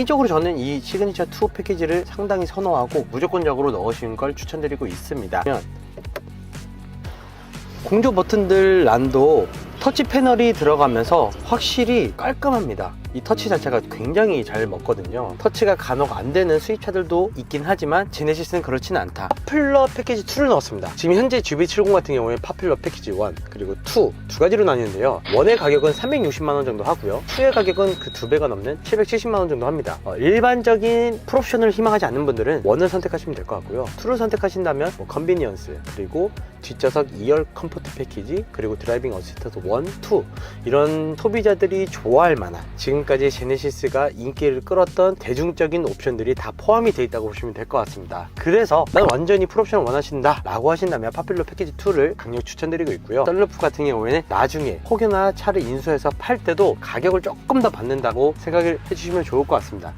개인적으로 저는 이 시그니처 2 패키지를 상당히 선호하고 무조건적으로 넣으시는 걸 추천드리고 있습니다. 공조 버튼들 란도 터치 패널이 들어가면서 확실히 깔끔합니다. 이 터치 자체가 굉장히 잘 먹거든요. 터치가 간혹 안 되는 수입차들도 있긴 하지만 제네시스는 그렇지는 않다. 파퓰러 패키지 2를 넣었습니다. 지금 현재 GB70 같은 경우에 파퓰러 패키지 1 그리고 2 두 가지로 나뉘는데요. 1의 가격은 360만 원 정도 하고요. 2의 가격은 그 두 배가 넘는 770만 원 정도 합니다. 어, 일반적인 풀옵션을 희망하지 않는 분들은 1을 선택하시면 될 것 같고요. 2를 선택하신다면 뭐 컨비니언스 그리고 뒷좌석 2열 컴포트 패키지 그리고 드라이빙 어시스턴트 1, 2 이런 소비자들이 좋아할 만한 지금 까지 제네시스가 인기를 끌었던 대중적인 옵션들이 다 포함이 되어 있다고 보시면 될 것 같습니다. 그래서 난 완전히 풀옵션을 원하신다 라고 하신다면 파퓰러 패키지 2를 강력 추천드리고 있고요. 썬루프 같은 경우에는 나중에 혹여나 차를 인수해서 팔 때도 가격을 조금 더 받는다고 생각을 해주시면 좋을 것 같습니다.